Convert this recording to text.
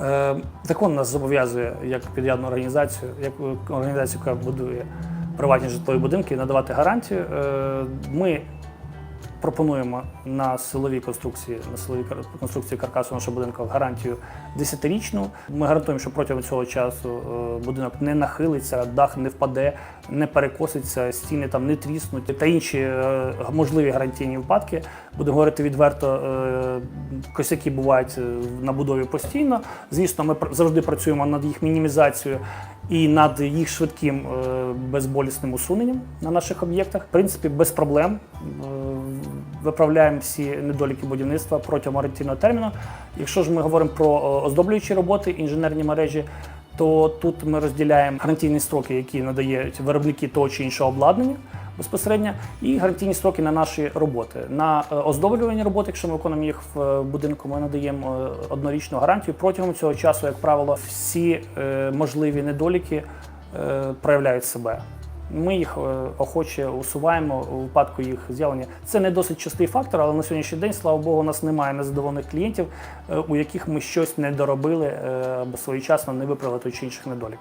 Е, Закон нас зобов'язує як підрядну організацію, як організацію, яка будує приватні житлові будинки, надавати гарантію. Е, Ми пропонуємо на силовій конструкції, на силовій кар- конструкції каркасу нашого будинку гарантію 10-річну. Ми гарантуємо, що протягом цього часу е, будинок не нахилиться, дах не впаде, не перекоситься, стіни там не тріснуть та інші е, можливі гарантійні випадки. Будемо говорити відверто, е, косяки бувають на будові постійно. Звісно, ми завжди працюємо над їх мінімізацією і над їх швидким безболісним усуненням на наших об'єктах. В принципі, без проблем виправляємо всі недоліки будівництва протягом гарантійного терміну. Якщо ж ми говоримо про е, оздоблюючі роботи, інженерні мережі, то тут ми розділяємо гарантійні строки, які надають виробники того чи іншого обладнання безпосередньо, і гарантійні строки на наші роботи. На е, оздоблювані роботи, якщо ми виконуємо їх в е, будинку, ми надаємо однорічну гарантію. Протягом цього часу, як правило, всі можливі недоліки проявляють себе. Ми їх е, охоче усуваємо у випадку їх з'явлення. Це не досить частий фактор, але на сьогоднішній день, слава Богу, у нас немає незадоволених клієнтів, е, у яких ми щось не доробили е, або своєчасно не виправили той чи інших недолік.